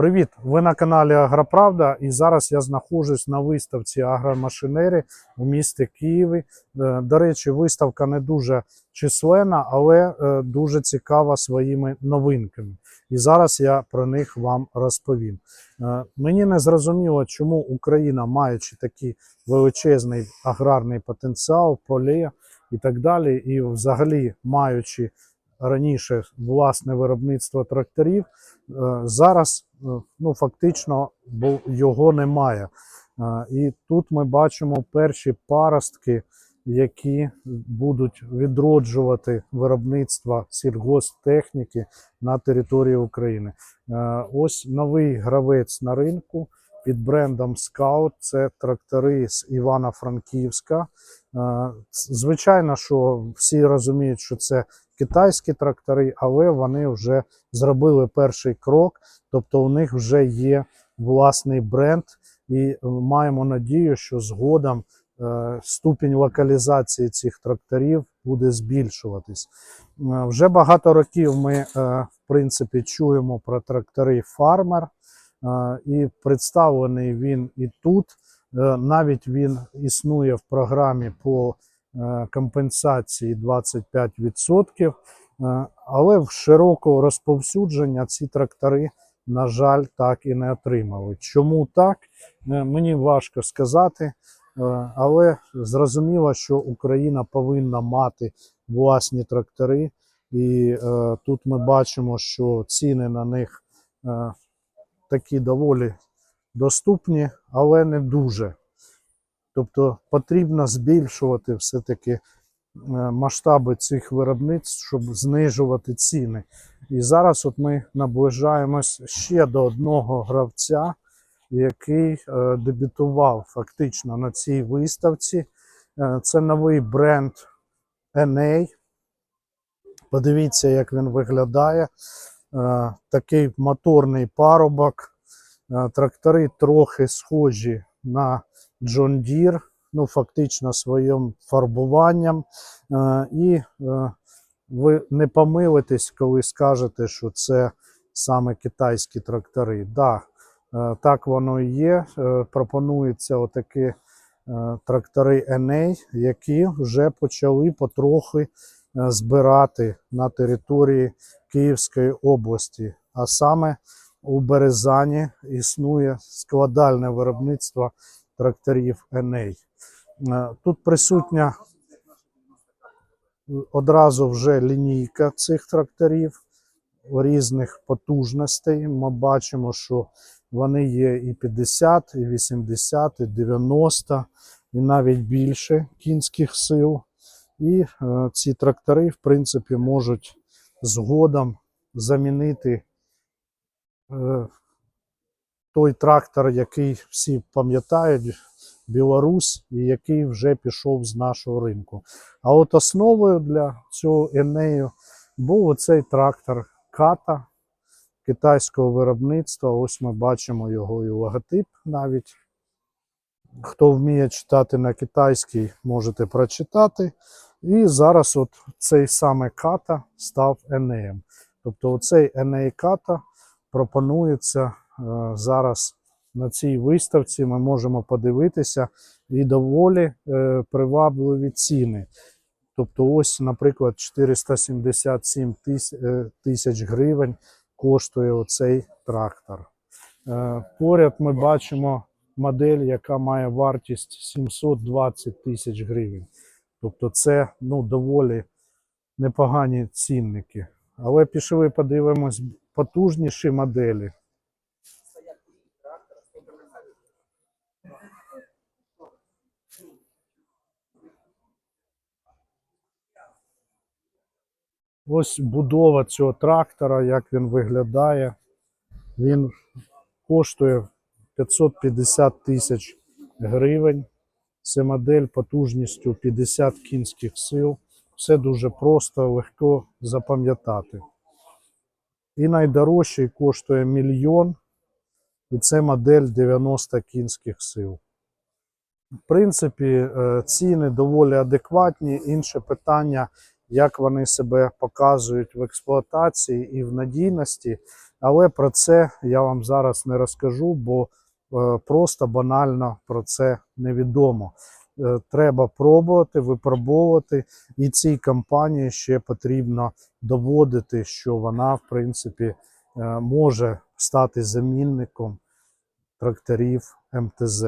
Привіт! Ви на каналі Агроправда, і зараз я знаходжусь на виставці агромашинери у місті Києві. Е, До речі, виставка не дуже численна, але е, дуже цікава своїми новинками. І зараз я про них вам розповім. Е, Мені не зрозуміло, чому Україна, маючи такий величезний аграрний потенціал, поле і так далі, і взагалі маючи раніше власне виробництво тракторів, зараз е, ну, фактично його немає. Е, І тут ми бачимо перші паростки, які будуть відроджувати виробництво сільгосптехніки на території України. Е, Ось новий гравець на ринку під брендом Scout. Це трактори з Івано-Франківська. Е, Звичайно, що всі розуміють, що це китайські трактори, але вони вже зробили перший крок, тобто у них вже є власний бренд, і е, маємо надію, що згодом е, ступінь локалізації цих тракторів буде збільшуватись. Е, Вже багато років ми, в принципі, чуємо про трактори е, і представлений він і тут. Навіть він існує в програмі по компенсації 25%, е, але в широкого розповсюдження ці трактори, на жаль, так і не отримали. Чому так? Е, Мені важко сказати, е, але зрозуміло, що Україна повинна мати власні трактори, і е, тут ми бачимо, що ціни на них е, такі доволі доступні, але не дуже. Тобто потрібно збільшувати все-таки е, масштаби цих виробництв, щоб знижувати ціни. І зараз от ми наближаємось ще до одного гравця, який е, дебютував фактично на цій виставці. Е, Це новий бренд NA. Подивіться, як він виглядає. Такий моторний парубок. Трактори трохи схожі на John Deere, ну фактично своїм фарбуванням. Е, І е, ви не помилитесь, коли скажете, що це саме китайські трактори. Да, е, так воно і є. Пропонуються отакі трактори NA, які вже почали потрохи збирати на території Київської області. А саме у Березані існує складальне виробництво тракторів NA. Е, Тут присутня одразу вже лінійка цих тракторів різних потужностей. Ми бачимо, що вони є і 50, і 80, і 90, і навіть більше кінських сил. І е, ці трактори, в принципі, можуть згодом замінити той трактор, який всі пам'ятають, Білорусь, і який вже пішов з нашого ринку. А от основою для цього Енею був оцей трактор Ката китайського виробництва. Ось ми бачимо його і логотип навіть. Хто вміє читати на китайській, можете прочитати. І зараз от цей саме ката став Енеєм. Тобто оцей Еней ката пропонується е, зараз на цій виставці. Ми можемо подивитися і доволі е, привабливі ціни. Тобто, ось, наприклад, 477 е, тисяч гривень коштує оцей трактор. Поряд ми бачимо модель, яка має вартість 720 тисяч гривень. Тобто, це ну, доволі непогані цінники. Але пішли подивимось потужніші моделі. Ось будова цього трактора, як він виглядає. Він коштує 550 тисяч гривень. Це модель потужністю 50 кінських сил. Все дуже просто, легко запам'ятати. І найдорожчий коштує мільйон. І це модель 90 кінських сил. В принципі, е, ціни доволі адекватні. Інше питання, як вони себе показують в експлуатації і в надійності. Але про це я вам зараз не розкажу, бо е, просто банально про це невідомо. Е, Треба пробувати, випробовувати, і цій компанії ще потрібно доводити, що вона, в принципі, е, може стати замінником тракторів МТЗ.